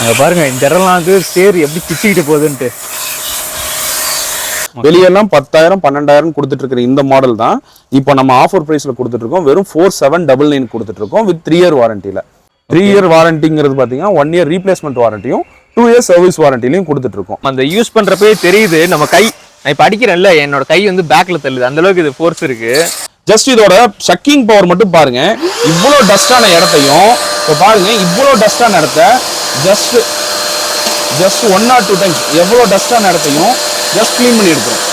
அங்க பாருங்க இந்த இடம்லாம் வந்து சேர் எப்படி பிச்சுக்கிட்டு போகுதுன்ட்டு. வெளியெல்லாம் பத்தாயிரம் பன்னெண்டாயிரம் கொடுத்துட்டு இருக்கிற இந்த மாடல் தான். இப்போ நம்ம ஆஃபர் பிரைஸ்ல கொடுத்துட்டு இருக்கோம் வெறும் ஃபோர் செவன் டபுள் நைன் கொடுத்துட்டு இருக்கோம் வித் த்ரீ இயர் வாரண்டியில த்ரீ இயர் வாரண்டிங்கிறது பார்த்தீங்கன்னா ஒன் இயர் ரீப்ளேஸ்மெண்ட் வாரண்டியும் டூ இயர் சர்வீஸ் வாரண்டிலையும் கொடுத்துட்டு இருக்கோம் அந்த யூஸ் பண்றப்பே தெரியுது நம்ம கை நான் இப்ப அடிக்கிறேன்ல என்னோட கை வந்து பேக்ல தள்ளுது. அந்த அளவுக்கு இது ஃபோர்ஸ் இருக்கு. ஜஸ்ட் இதோட ஷக்கிங் பவர் மட்டும் பாருங்க. இவ்வளோ டஸ்டான இடத்தையும் இப்போ பாருங்க இவ்வளோ டஸ்டான இடத்த just just one or two times எவ்வளோ டஸ்டான இடத்தையும் ஜஸ்ட் க்ளீன் பண்ணி எடுக்கிறோம்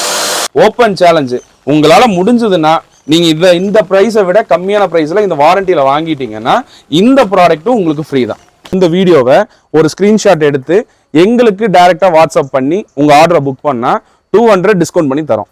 ஓப்பன் சேலஞ்சு உங்களால் முடிஞ்சதுன்னா நீங்கள் இதை இந்த ப்ரைஸை விட கம்மியான ப்ரைஸில் இந்த வாரண்டியில் வாங்கிட்டீங்கன்னா இந்த ப்ராடக்ட்டும் உங்களுக்கு ஃப்ரீ தான். இந்த வீடியோவை ஒரு ஸ்க்ரீன்ஷாட் எடுத்து எங்களுக்கு டேரெக்டாக வாட்ஸ்அப் பண்ணி உங்கள் ஆர்டரை புக் பண்ணால் டூ ஹண்ட்ரட் டிஸ்கவுண்ட் பண்ணி தரோம்.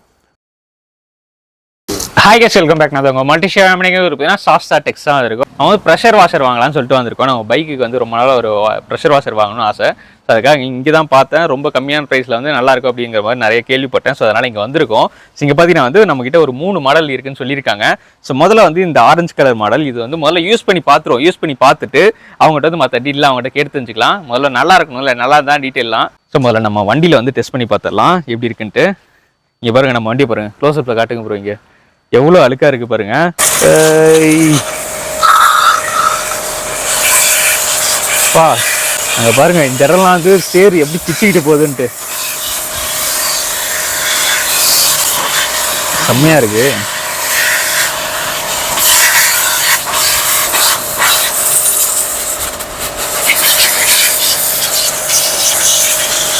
ஹாய் கேஸ் வெல்கம் பேக் நான் உங்கள் மல்டி ஷேர் ஒரு பார்த்தீங்கன்னா சாஃப்ட் டெக்ஸ் தான் இருக்கும் அவங்க வந்து ப்ரெஷர் வாஷர் வாங்கலாம்னு சொல்லிட்டு வந்திருக்கோம். நம்ம பைக்குக்கு வந்து ரொம்ப நாளாக ஒரு ப்ரெஷர் வாஷர் வாங்கணும்னு ஆசை. ஸோ அதுக்காக இங்கே தான் பார்த்தேன். ரொம்ப கம்மியான ப்ரைஸில் வந்து நல்லாயிருக்கும் அப்படிங்கிற மாதிரி நிறைய கேள்விப்பட்டேன். ஸோ அதனால் இங்கே வந்திருக்கோம். ஸோ இங்கே பார்த்தீங்கன்னா வந்து நம்மக்கிட்ட ஒரு மூணு மாடல் இருக்குன்னு சொல்லியிருக்காங்க. ஸோ முதல்ல வந்து இந்த ஆரஞ்சு கலர் மாடல் இது வந்து முதல்ல யூஸ் பண்ணி பார்த்துருவோம் யூஸ் பண்ணி பார்த்துட்டு அவங்ககிட்ட வந்து மற்ற டீட்டெயில் அவங்ககிட்ட கேட்டு தெரிஞ்சுக்கலாம். முதல்ல நல்லா இருக்கணும்ல நல்லா தான் டீட்டெயிலாம் ஸோ முதல்ல நம்ம வண்டியில் வந்து டெஸ்ட் பண்ணி பார்த்துடலாம் எப்படி இருக்குன்ட்டு. இங்கே பாருங்கள் நம்ம வண்டி பாருங்கள் க்ளோஸ் அப்பில் காட்டுங்க போகிறோம் இங்கே. எவ்வளோ அழுக்கா இருக்கு பாருங்க. பா அங்க பாருங்க இந்த இடம்லாம் வந்து சேர் எப்படி பிச்சுக்கிட்டு போகுதுன்ட்டு. செம்மையாக இருக்கு.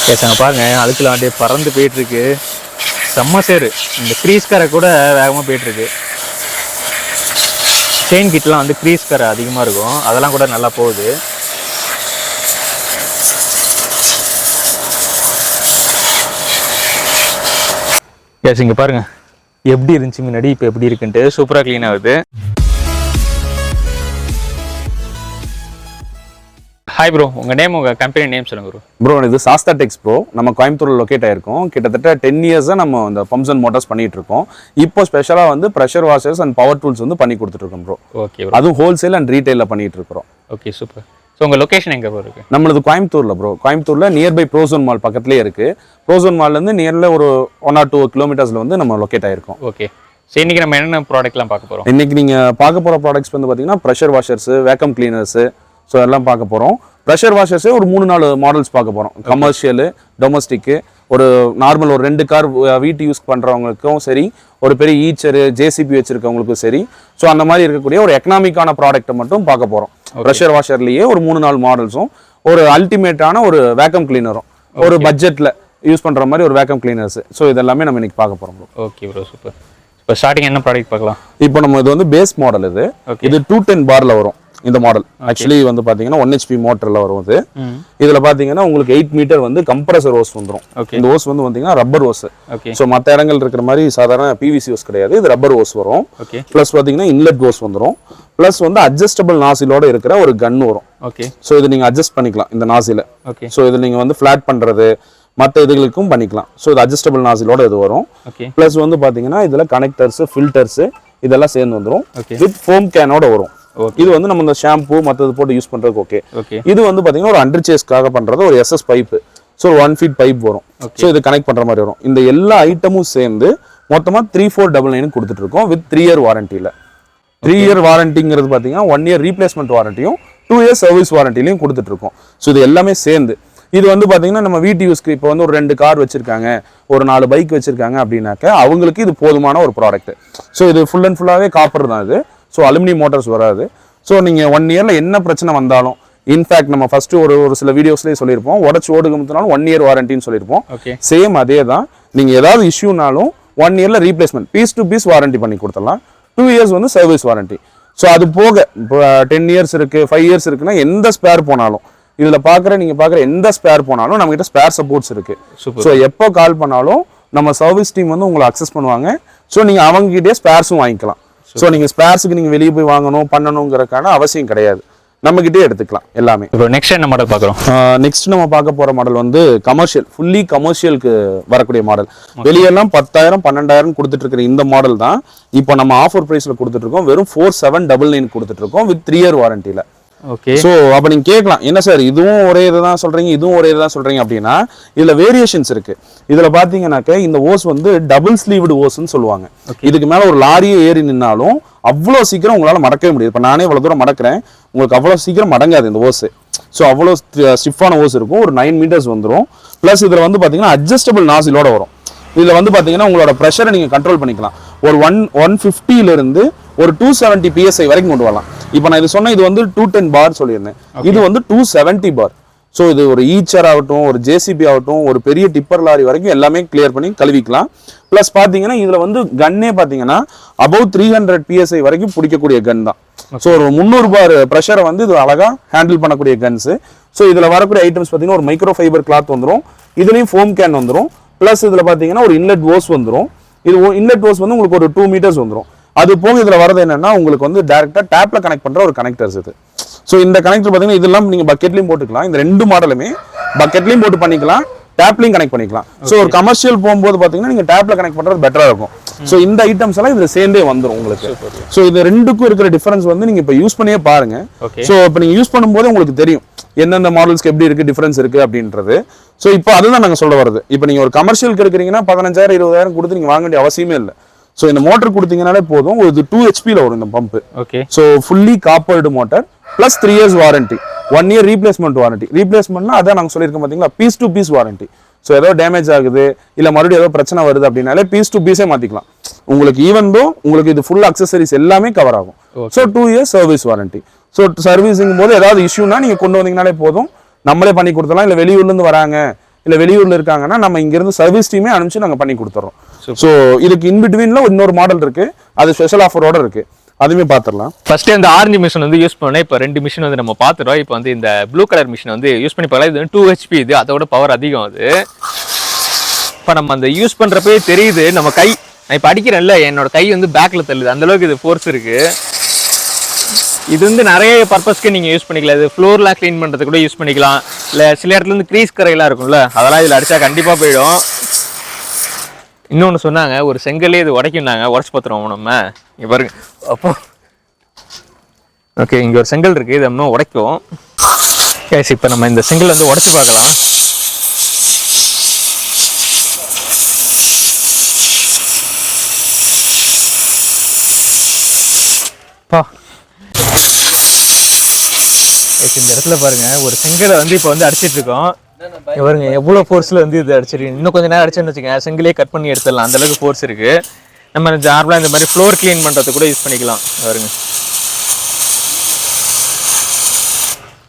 பேசாங்க பாருங்க அழுக்கலாம் அப்படியே பறந்து போயிட்டு இருக்கு. செம்ம சேரு இந்த க்ரீஸ் கரை கூட வேகமாக போயிட்டுருக்கு. செயின் கிட்லாம் வந்து க்ரீஸ் கரை அதிகமாக இருக்கும். அதெல்லாம் கூட நல்லா போகுது. எஸ் இங்கே பாருங்க. எப்படி இருந்துச்சு முன்னாடி இப்போ எப்படி இருக்குன்ட்டு சூப்பராக க்ளீன் ஆகுது. ஹாய் ப்ரோ உங்கள் நேம் உங்கள் கம்பெனி நேம் சொல்லுங்க ப்ரோ ப்ரோ இது சாஸ்தா டெக்ஸ் ப்ரோ நம்ம கோயம்புத்தூர்ல லொக்கேட் ஆயிருக்கோம். கிட்டத்தட்ட டென் இயர்ஸாக நம்ம இந்த பம்ப்ஸ் அண்ட் மோட்டார்ஸ் பண்ணிட்டு இருக்கோம். இப்போ ஸ்பெஷலாக வந்து pressure washers and power tools வந்து பண்ணி கொடுத்துட்டு இருக்கோம் ப்ரோ ஓகே அதுவும் ஹோல்சேல் அண்ட் ரீட்டைலில் பண்ணிட்டு இருக்கிறோம். ஓகே சூப்பர் ஸோ உங்கள் லொக்கேஷன் எங்கே ப்ரோ இருக்கு? நம்மளது கோயம்புத்தூர்ல ப்ரோ கோயம்புத்தூர்ல நியர்பை ப்ரோசோன் மால் பக்கத்துலேயே இருக்கு. ப்ரோசோன் மால்லேருந்து நியர்ல ஒரு ஒன் ஆர் டூ கிலோமீட்டர்ஸ்ல வந்து நம்ம லொக்கேட் ஆயிருக்கோம். ஓகே சரி இன்னைக்கு நம்ம என்னென்ன ப்ராடக்ட்லாம் பார்க்க போகிறோம் இன்னைக்கு நீங்க பார்க்க போற ப்ராடக்ட்ஸ் வந்து பாத்தீங்கன்னா pressure washers vacuum cleaners so எல்லாம் பார்க்க போறோம். ப்ரெஷர் வாஷர்ஸே ஒரு மூணு நாலு மாடல்ஸ் பார்க்க போறோம். கமர்ஷியலு டொமஸ்டிக்கு ஒரு நார்மல் ஒரு ரெண்டு கார் வீட்டு யூஸ் பண்றவங்களுக்கும் சரி ஒரு பெரிய ஈச்சரு ஜேசிபி வச்சிருக்கவங்களுக்கும் சரி. ஸோ அந்த மாதிரி இருக்கக்கூடிய ஒரு எக்கனாமிக்கான ப்ராடக்ட்டை மட்டும் பார்க்க போறோம். ப்ரெஷர் வாஷர்லயே ஒரு மூணு நாலு மாடல்ஸும் ஒரு அல்டிமேட்டான ஒரு வேக்கம் கிளீனரும் ஒரு பட்ஜெட்ல யூஸ் பண்ற மாதிரி ஒரு வேக்கம் கிளீனர்ஸ் ஸோ இதெல்லாமே நம்ம இன்னைக்கு பார்க்க bro. ஓகே ப்ரோ சூப்பர் இப்போ ஸ்டார்டிங் என்ன ப்ராடக்ட் பார்க்கலாம்? இப்போ நம்ம இது வந்து பேஸ் மாடல் இது. இது டூ டென் பார்ல வரும். இந்த மாடல் ஆக்சுவலி வந்து பாத்தீங்கன்னா ஒன் ஹெச்பி மோட்டர்ல வரும் இது. இதுல பாத்தீங்கன்னா உங்களுக்கு எயிட் மீட்டர் வந்து கம்ப்ரஸர் ஓஸ் வந்துரும். Okay. இந்த ஓஸ் வந்து பாத்தீங்கன்னா ரப்பர் ஓஸ் ஸோ மற்ற இடங்கள் இருக்கிற மாதிரி சாதாரண பிவிசி ஓஸ் கிடையாது. இது ரப்பர் ஓஸ் வரும். ப்ளஸ் பாத்தீங்கன்னா இன்லெட் ஓஸ் வந்துரும். ப்ளஸ் வந்து அட்ஜஸ்டபிள் நாசிலோட இருக்கிற ஒரு கன் வரும். ஓகே ஸோ இது நீங்க அட்ஜஸ்ட் பண்ணிக்கலாம் இந்த நாசில ஓகே ஸோ இது நீங்க வந்து ஃபிளாட் பண்றது மற்ற இதுகளுக்கும் பண்ணிக்கலாம். ஸோ இது அட்ஜஸ்டபிள் நாசிலோட இது வரும். ப்ளஸ் வந்து பாத்தீங்கன்னா இதுல கனெக்டர்ஸ் ஃபில்டர்ஸ் இதெல்லாம் சேர்ந்து Okay. வித் ஃபோம் கேனோட வரும். இது வந்து நம்ம இந்த ஷாம்பு மற்றது போட்டு யூஸ் பண்றதுக்கு ஓகே ஓகே இது வந்து பாத்தீங்கன்னா ஒரு அண்டர் சேஸ்க்காக பண்றது ஒரு SS pipe so one feet pipe வரும். ஸோ இது கனெக்ட் பண்ற மாதிரி வரும். இந்த எல்லா ஐட்டமும் சேர்ந்து மொத்தமா த்ரீ ஃபோர் டபுள் நைன் கொடுத்துட்டு இருக்கோம் வித் த்ரீ இயர் வாரண்டியில் த்ரீ இயர் வாரண்டிங்கிறது பாத்தீங்கன்னா ஒன் இயர் ரீப்ளேஸ்மெண்ட் வாரண்டியும் டூ இயர் சர்வீஸ் வாரண்டிலையும் கொடுத்துட்டு இருக்கோம். ஸோ இது எல்லாமே சேர்ந்து. இது வந்து பாத்தீங்கன்னா நம்ம வீட்டு யூஸ்க்கு இப்போ வந்து ஒரு ரெண்டு கார் வச்சிருக்காங்க ஒரு நாலு பைக் வச்சிருக்காங்க அப்படின்னாக்க அவங்களுக்கு இது போதுமான ஒரு ப்ராடக்ட் ஸோ இது ஃபுல் அண்ட் ஃபுல்லாகவே காப்பர் தான் இது. ஸோ அலுமினியம் மோட்டார்ஸ் வராது. ஸோ நீங்கள் ஒன் இயரில் என்ன பிரச்சனை வந்தாலும் இன்ஃபேக்ட் நம்ம ஃபர்ஸ்ட் ஒரு ஒரு சில வீடியோஸ்லேயே சொல்லியிருப்போம். உடச்சு ஓடுகமுத்தினாலும் ஒன் இயர் வாரண்டின்னு சொல்லியிருப்போம். ஓகே சேம் அதே தான். நீங்கள் ஏதாவது இஷ்யூனாலும் ஒன் இயரில் replacement piece to piece warranty பண்ணி கொடுத்துடலாம். டூ இயர்ஸ் வந்து சர்வீஸ் வாரண்டி ஸோ அது போக இப்போ டென் இயர்ஸ் இருக்கு ஃபைவ் இயர்ஸ் இருக்குன்னா எந்த ஸ்பேர் போனாலும் இதில் பார்க்குற நீங்கள் பார்க்குற எந்த ஸ்பேர் போனாலும் நம்மகிட்ட ஸ்பேர் சப்போர்ட்ஸ் இருக்கு. சூப்பர் ஸோ எப்போ கால் பண்ணாலும் நம்ம சர்வீஸ் டீம் வந்து உங்களை அக்சஸ் பண்ணுவாங்க. ஸோ நீங்கள் அவங்ககிட்டயே ஸ்பேர்ஸும் வாங்கிக்கலாம். ஸோ நீங்கள் ஸ்பேர்ஸுக்கு நீங்கள் வெளியே போய் வாங்கணும் பண்ணணுங்கிறதுக்கான அவசியம் கிடையாது. நம்மகிட்டே எடுத்துக்கலாம் எல்லாமே. இப்போ நெக்ஸ்ட் என்ன மாடல் பார்க்குறோம்? நெக்ஸ்ட் நம்ம பார்க்க போற மாடல் வந்து கமர்ஷியல் ஃபுல்லி கமர்ஷியலுக்கு வரக்கூடிய மாடல் வெளியெல்லாம் பத்தாயிரம் பன்னெண்டாயிரம் கொடுத்துட்டு இருக்கிற இந்த மாடல் தான். இப்போ நம்ம ஆஃபர் பிரைஸ்ல கொடுத்துட்டு இருக்கோம் வெறும் ஃபோர் செவன் டபுள் நைன் கொடுத்துட்டு இருக்கோம் வித் த்ரீ இயர் வாரண்டியில ஓகே ஸோ அப்போ நீங்க கேட்கலாம் என்ன சார் இதுவும் ஒரே இதை தான் சொல்றீங்க இதுவும் ஒரே இதை தான் சொல்றீங்க அப்படின்னா இதுல வேரியேஷன்ஸ் இருக்கு. இதுல பாத்தீங்கன்னாக்க இந்த ஓஸ் வந்து டபுள் ஸ்லீவ்டு ஓஸ்ன்னு சொல்லுவாங்க. இதுக்கு மேல ஒரு லாரியே ஏறி நின்னாலும் அவ்வளோ சீக்கிரம் உங்களால மடக்கவே முடியாது. இப்போ நானே இவ்வளவு தூரம் மடக்கிறேன் உங்களுக்கு அவ்வளோ சீக்கிரம் மடங்காது இந்த ஓஸ். ஸோ அவ்வளோ ஸ்டிஃபான ஓஸ் இருக்கும் ஒரு நைன் மீட்டர்ஸ் வந்துடும் ப்ளஸ் இதுல வந்து பாத்தீங்கன்னா அட்ஜஸ்டபிள் நாசிலோட வரும். இதுல வந்து பாத்தீங்கன்னா உங்களோட ப்ரெஷரை நீங்க கண்ட்ரோல் பண்ணிக்கலாம். ஒரு ஒன் ஒன் இருந்து ஒரு டூ செவன்ட்டி பிஎஸ்ஐ வரைக்கும் கொண்டு வரலாம். இப்போ நான் இது சொன்ன இது வந்து டூ டென் பார் சொல்லியிருந்தேன். இது வந்து டூ செவன்ட்டி பார் ஸோ இது ஒரு ஈச்சர் ஆகட்டும் ஒரு ஜேசிபி ஆகட்டும் ஒரு பெரிய டிப்பர் லாரி வரைக்கும் எல்லாமே கிளியர் பண்ணி கழுவிக்கலாம். ப்ளஸ் பார்த்தீங்கன்னா இதில் வந்து கன்னே பார்த்தீங்கன்னா அபவ் த்ரீ ஹண்ட்ரட் பிஎஸ்ஐ வரைக்கும் பிடிக்கக்கூடிய கன் தான். ஸோ ஒரு முந்நூறு பார் ப்ரெஷரை வந்து இது அழகாக ஹேண்டில் பண்ணக்கூடிய கன்ஸு ஸோ இதில் வரக்கூடிய ஐட்டம்ஸ் பார்த்தீங்கன்னா ஒரு மைக்ரோ ஃபைபர் கிளாத் வந்துடும் இதுலேயும் ஃபோம் கேன் வந்துடும் ப்ளஸ் இதில் பார்த்தீங்கன்னா ஒரு இன்லெட் ஓஸ் வந்துடும் இது இன்லெட் ஓஸ் வந்து உங்களுக்கு ஒரு டூ மீட்டர்ஸ் வந்துடும் அது போக இதில் வரது என்னன்னா உங்களுக்கு வந்து டேரெக்டாக டேப்ல கனெக்ட் பண்ணுற ஒரு கனெக்டர்ஸ் இது. ஸோ இந்த கனெக்டர் பார்த்தீங்கன்னா இதெல்லாம் நீங்கள் பக்கெட்லையும் போட்டுக்கலாம். இந்த ரெண்டு மாடலுமே பக்கெட்லையும் போட்டு பண்ணிக்கலாம் டேப்லையும் கனெக்ட் பண்ணிக்கலாம். ஸோ ஒரு கமர்ஷியல் போகும்போது பார்த்தீங்கன்னா நீங்கள் டேப்ல கனெக்ட் பண்ணுறது பெட்டராக இருக்கும். ஸோ இந்த ஐட்டம்ஸ் எல்லாம் இதில் சேர்ந்தே வந்துடும் உங்களுக்கு. ஸோ இது ரெண்டுக்கும் இருக்கிற டிஃபரன்ஸ் வந்து நீங்கள் இப்போ யூஸ் பண்ணியே பாருங்க. ஸோ இப்போ நீங்கள் யூஸ் பண்ணும்போது உங்களுக்கு தெரியும் எந்தெந்த மாடல்ஸ்க்கு எப்படி இருக்கு டிஃபரன்ஸ் இருக்கு அப்படின்றது. ஸோ இப்போ அதுதான் நாங்கள் சொல்ல வருது இப்போ நீங்கள் ஒரு கமர்ஷியலுக்கு எடுக்கிறீங்கன்னா பதினஞ்சாயிரம் இருபதாயிரம் கொடுத்து நீங்கள் வாங்க வேண்டிய அவசியமே இல்லை. ஸோ இந்த மோட்டர் கொடுத்தீங்கனாலே போதும். ஒரு டூ ஹெச்பியில் வரும் இந்த pump okay so fully coppered motor plus three years warranty one year replacement warranty ரீப்ளேஸ்மெண்ட்னா அதான் நாங்கள் சொல்லியிருக்கோம் பார்த்தீங்களா piece to piece warranty so ஏதோ டேமேஜ் ஆகுது இல்லை மறுபடியும் ஏதோ பிரச்சனை வருது அப்படின்னாலே பீஸ் டு பீஸே மாற்றிக்கலாம் உங்களுக்கு ஈவன் தோ உங்களுக்கு இது ஃபுல் அக்சசரிஸ் எல்லாமே கவர் ஆகும். So two years service warranty so servicing போது ஏதாவது இஷ்யூனா நீங்கள் கொண்டு வந்தீங்கனாலே போதும். நம்மளே பண்ணி கொடுத்துடலாம். இல்லை வெளியூர்லேருந்து வராங்க இல்லை வெளியூர்ல இருக்காங்கன்னா நம்ம இங்கிருந்து சர்வீஸ் டீமே அனுப்பிச்சு நாங்கள் பண்ணி கொடுத்துறோம். ஸோ இதுக்கு இன்பிட்வீன்ல இன்னொரு மாடல் இருக்கு. அது ஸ்பெஷல் ஆஃபரோட இருக்கு. அதுவுமே பார்த்துடலாம் ஃபர்ஸ்ட் இந்த ஆரஞ்சு மிஷின் வந்து யூஸ் பண்ணேன் இப்போ ரெண்டு மிஷின் வந்து நம்ம பார்த்துட்டோம் இப்போ வந்து இந்த ப்ளூ கலர் மிஷின் வந்து யூஸ் பண்ணி பார்க்கலாம் இது டூ ஹெச்பி இது. அதோட பவர் அதிகம் அது. இப்போ நம்ம அந்த யூஸ் பண்ணுறப்பே தெரியுது. நம்ம கை நான் இப்போ அடிக்கிறேன்ல என்னோட கை வந்து பேக்ல தள்ளுது. அந்த அளவுக்கு இது ஃபோர்ஸ் இருக்கு. இது வந்து நிறைய பர்பஸ்க்கு நீங்கள் யூஸ் பண்ணிக்கலாம். இது ஃப்ளோர்லாம் க்ளீன் பண்ணுறதுக்கு கூட யூஸ் பண்ணிக்கலாம். இல்லை சில இடத்துல இருந்து க்ரீஸ் கரையெல்லாம் இருக்கும்ல அதெல்லாம் இதில் அடிச்சா கண்டிப்பாக போயிடும். இன்னொன்று சொன்னாங்க ஒரு செங்கல்லே இது உடைக்கும்னாங்க உடச்சி பார்த்துருவோம் நம்ம. இங்கே பாருங்க. அப்போ ஓகே இங்கே ஒரு செங்கல் இருக்குது இது இன்னும் உடைக்கும். கேஸ் இப்போ நம்ம இந்த செங்கல் வந்து உடச்சி பார்க்கலாம். பா. இந்த இடத்துல பாருங்க ஒரு செங்கலை வந்து இப்போ வந்து அடிச்சிட்டு பாருங்க எவ்வளோ ஃபோர்ஸில் வந்து இது அடிச்சிருக்கு இன்னும் கொஞ்ச நேரம் அடிச்சேன்னு வச்சுக்கோங்க. செங்கலே கட் பண்ணி எடுத்துடலாம். அந்த அளவுக்கு ஃபோர்ஸ் இருக்கு. நம்ம நார்மலாக இந்த மாதிரி ஃப்ளோர் க்ளீன் பண்ணுறதுக்கு கூட யூஸ் பண்ணிக்கலாம். பாருங்க.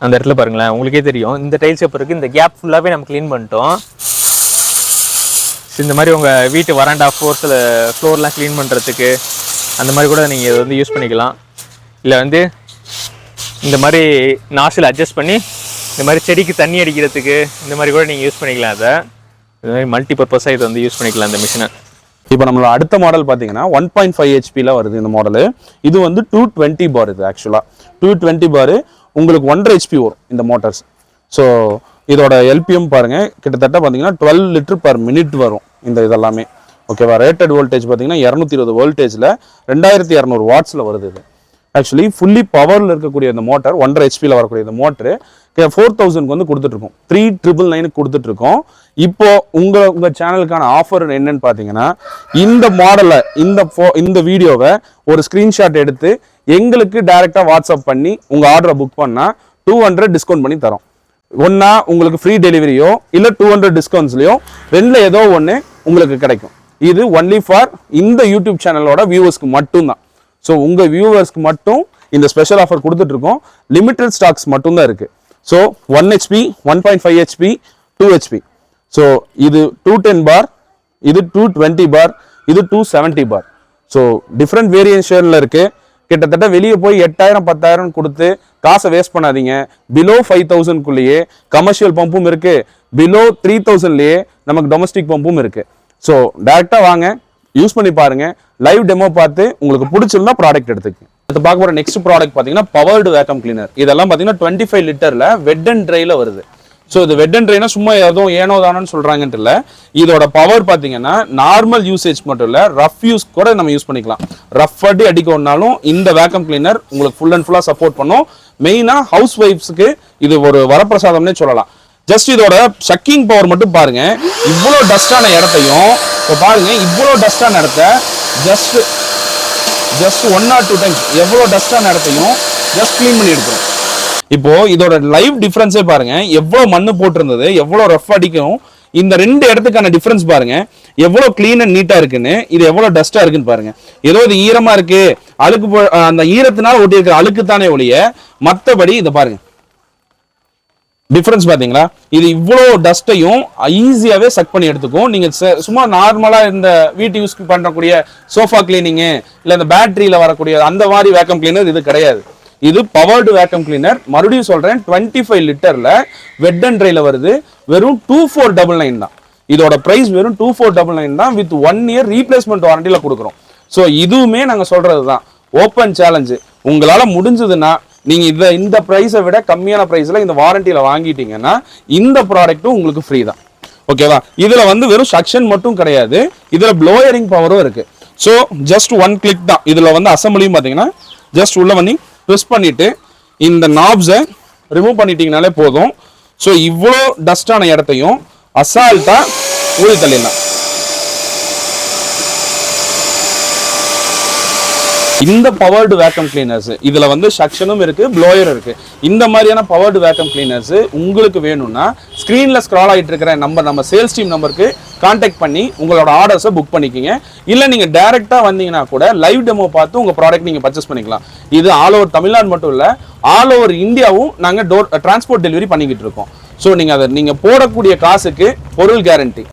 அந்த இடத்துல பாருங்களேன். உங்களுக்கே தெரியும். இந்த டைல்ஸ் எப்போ இருக்கு இந்த கேப் ஃபுல்லாகவே நம்ம க்ளீன் பண்ணிட்டோம். இந்த மாதிரி உங்கள் வீட்டு வராண்டா ஃபோர்ஸில் ஃப்ளோர்லாம் க்ளீன் பண்ணுறதுக்கு அந்த மாதிரி கூட நீங்கள் இதை வந்து யூஸ் பண்ணிக்கலாம். இல்லை வந்து இந்த மாதிரி நாசில் அட்ஜஸ்ட் பண்ணி இந்த மாதிரி செடிக்கு தண்ணி அடிக்கிறதுக்கு இந்த மாதிரி கூட நீங்கள் யூஸ் பண்ணிக்கலாம் அதை. இந்த மாதிரி மல்டி பர்பஸாக இதை வந்து யூஸ் பண்ணிக்கலாம் இந்த மிஷினை இப்போ நம்மளோட அடுத்த மாடல் பார்த்தீங்கன்னா ஒன் பாயிண்ட் ஃபைவ் ஹெச்பியில் வருது இந்த மாடலு இது வந்து டூ டுவெண்ட்டி பார் இது ஆக்சுவலாக டூ டுவெண்ட்டி பார் உங்களுக்கு ஒன்றரை ஹெச்பி வரும் இந்த மோட்டார்ஸ் ஸோ இதோட எல்பிஎம் பாருங்கள் கிட்டத்தட்ட பார்த்தீங்கன்னா டுவெல் லிட்டர் பர் மினிட் வரும் இந்த இதெல்லாமே. ஓகேவா ரேட்டட் வோல்டேஜ் பார்த்தீங்கன்னா இரநூத்தி இருபது வோல்டேஜில் ரெண்டாயிரத்தி இரநூறு வாட்ஸில் வருது இது. ஆக்சுவலி ஃபுல்லி பவரில் இருக்கக்கூடிய இந்த மோட்டார் ஒன்றரை ஹெச்பியில் வரக்கூடிய இந்த மோட்டரு ஃபோர் தௌசண்ட்க்கு வந்து கொடுத்துட்ருக்கோம். த்ரீ ட்ரிபிள் நைனுக்கு கொடுத்துட்ருக்கோம். இப்போ உங்கள் உங்கள் சேனலுக்கான ஆஃபர் என்னன்னு பார்த்தீங்கன்னா இந்த மாடலை இந்த ஃபோ இந்த வீடியோவை ஒரு ஸ்க்ரீன்ஷாட் எடுத்து எங்களுக்கு டைரெக்டாக வாட்ஸ்அப் பண்ணி உங்கள் ஆர்டரை புக் பண்ணால் டூ ஹண்ட்ரட் டிஸ்கவுண்ட் பண்ணி தரோம். ஒன்றா உங்களுக்கு ஃப்ரீ டெலிவரியோ இல்லை டூ ஹண்ட்ரட் டிஸ்கவுண்ட்ஸ்லையோ ரெண்டில் ஏதோ ஒன்று உங்களுக்கு கிடைக்கும். இது ஒன்லி ஃபார் இந்த யூடியூப் சேனலோட வியூவர்ஸ்க்கு மட்டும்தான். ஸோ உங்கள் வியூவர்ஸ்க்கு மட்டும் இந்த ஸ்பெஷல் ஆஃபர் கொடுத்துட்ருக்கோம். லிமிட்டட் ஸ்டாக்ஸ் மட்டும்தான் இருக்குது so one HP one point five HP two HP so இது டூ டென் பார் இது டூ டுவெண்ட்டி பார் இது two seventy bar so different வேரியேஷனில் இருக்குது கிட்டத்தட்ட வெளியே போய் எட்டாயிரம் பத்தாயிரம் கொடுத்து காசை வேஸ்ட் பண்ணாதீங்க. பிலோ ஃபைவ் தௌசண்ட்குள்ளேயே கமர்ஷியல் பம்பும் இருக்குது பிலோ த்ரீ தௌசண்ட்லேயே நமக்கு டொமஸ்டிக் பம்பும் இருக்குது ஸோ டேரெக்டாக வாங்க. யூஸ் பண்ணி பாருங்க. லைவ் டெமோ பார்த்து உங்களுக்கு பிடிச்சிருந்தா ப்ராடக்ட் எடுத்துக்கங்க அடுத்து பார்க்க போகிற நெக்ஸ்ட் ப்ராடக்ட் பார்த்தீங்கன்னா பவர்டு வேக்கம் கிளீனர் இதெல்லாம் பார்த்தீங்கன்னா டுவெண்ட்டி ஃபைவ் லிட்டரில் வெட் அண்ட் ட்ரைல வருது. ஸோ இது வெட் அண்ட் ட்ரைனா சும்மா ஏதோ ஏனோ தானோன்னு சொல்றாங்கன்ட்டு இல்லை. இதோட பவர் பார்த்தீங்கன்னா நார்மல் யூசேஜ் மட்டும் இல்லை ரஃப் யூஸ் கூட நம்ம யூஸ் பண்ணிக்கலாம். ரஃப் அடி அடிக்கணும்னாலும் இந்த வேக்கம் கிளீனர் உங்களுக்கு ஃபுல் அண்ட் ஃபுல்லாக சப்போர்ட் பண்ணும். மெயினா ஹவுஸ் ஒய்ஃப்ஸுக்கு இது ஒரு வரப்பிரசாதம்னே சொல்லலாம். ஜஸ்ட் இதோட ஷக்கிங் பவர் மட்டும் பாருங்க. இவ்வளோ டஸ்டான இடத்தையும் இப்போ பாருங்க இவ்வளோ டஸ்ட்டாக நடத்த just just one or two times எவ்வளோ டஸ்ட்டாக நடத்தையும் ஜஸ்ட் க்ளீன் பண்ணி எடுக்கிறோம். இப்போ இதோட லைவ் டிஃப்ரென்ஸே பாருங்க எவ்வளோ மண்ணு போட்டிருந்தது எவ்வளோ ரஃப் அடிக்கும் இந்த ரெண்டு இடத்துக்கான டிஃப்ரென்ஸ் பாருங்க எவ்வளோ க்ளீன் அண்ட் நீட்டா இருக்குன்னு இது எவ்வளோ டஸ்டா இருக்குன்னு பாருங்க. ஏதோ இது ஈரமா இருக்கு அழுக்கு போ- அந்த ஈரத்தினால ஒட்டி இருக்கிற அழுக்கு தானே ஒழிய மற்றபடி இதை பாருங்க. டிஃப்ரென்ஸ் பார்த்தீங்களா? இது இவ்வளோ டஸ்ட்டையும் ஈஸியாகவே சக் பண்ணி எடுத்துக்கும். நீங்கள் ச- சும்மா நார்மலாக இந்த வீட்டு யூஸ் பண்ணக்கூடிய சோஃபா கிளீனிங்கு இல்லை இந்த பேட்டரியில் வரக்கூடிய அந்த மாதிரி வேக்கம் கிளீனர் இது கிடையாது. இது பவர்டு வேக்கம் கிளீனர் மறுபடியும் சொல்கிறேன் டுவெண்ட்டி ஃபைவ் லிட்டரில் வெட் அண்ட் ட்ரைல வருது. வெறும் டூ ஃபோர் டபுள் நைன் தான். இதோட ப்ரைஸ் வெறும் டூ ஃபோர் டபுள் நைன் தான் வித் ஒன் இயர் ரீப்ளேஸ்மெண்ட் வாரண்டியில் கொடுக்குறோம். ஸோ இதுவுமே நாங்கள் சொல்கிறது தான் ஓப்பன் சேலஞ்சு உங்களால் முடிஞ்சதுன்னா நீங்கள் இதை இந்த ப்ரைஸை விட கம்மியான ப்ரைஸில் இந்த வாரண்டியில் வாங்கிட்டீங்கன்னா இந்த ப்ராடக்ட்டும் உங்களுக்கு ஃப்ரீ தான். ஓகேவா இதில் வந்து வெறும் சக்ஷன் மட்டும் கிடையாது. இதில் ப்ளோயரிங் பவரும் இருக்குது ஸோ ஜஸ்ட் ஒன் கிளிக் தான். இதில் வந்து அசம்பிளியும் பார்த்தீங்கன்னா ஜஸ்ட் உள்ளே பண்ணி ப்ரெஸ் பண்ணிவிட்டு இந்த நாப்ஸை ரிமூவ் பண்ணிட்டீங்கனாலே போதும். ஸோ இவ்வளோ டஸ்டான இடத்தையும் அசால்ட்டாக ஊழி தள்ளிடலாம். இந்த பவர்டு வேக்கம் கிளீனர்ஸ் இதுல வந்து சக்ஷனும் இருக்கு ப்ளோயர் இருக்கு. இந்த மாதிரியான பவர்டு வேக்கம் கிளீனர்ஸ் உங்களுக்கு வேணும்னா ஸ்கிரீன்ல ஸ்க்ரால் ஆகிட்டு இருக்கிற நம்பர் நம்ம சேல்ஸ் டீம் நம்பருக்கு காண்டாக்ட் பண்ணி உங்களோட ஆர்டர்ஸை புக் பண்ணிக்கிங்க. இல்லை நீங்கள் டேரெக்டாக வந்தீங்கன்னா கூட லைவ் டெமோ பார்த்து உங்கள் ப்ராடக்ட் நீங்கள் பர்ச்சேஸ் பண்ணிக்கலாம். இது ஆல் ஓவர் தமிழ்நாடு மட்டும் இல்லை ஆல் ஓவர் இந்தியாவும் நாங்கள் டோர் டிரான்ஸ்போர்ட் டெலிவரி பண்ணிக்கிட்டு இருக்கோம். ஸோ நீங்கள் அதை நீங்கள் போடக்கூடிய காசுக்கு பொருள் கேரண்டி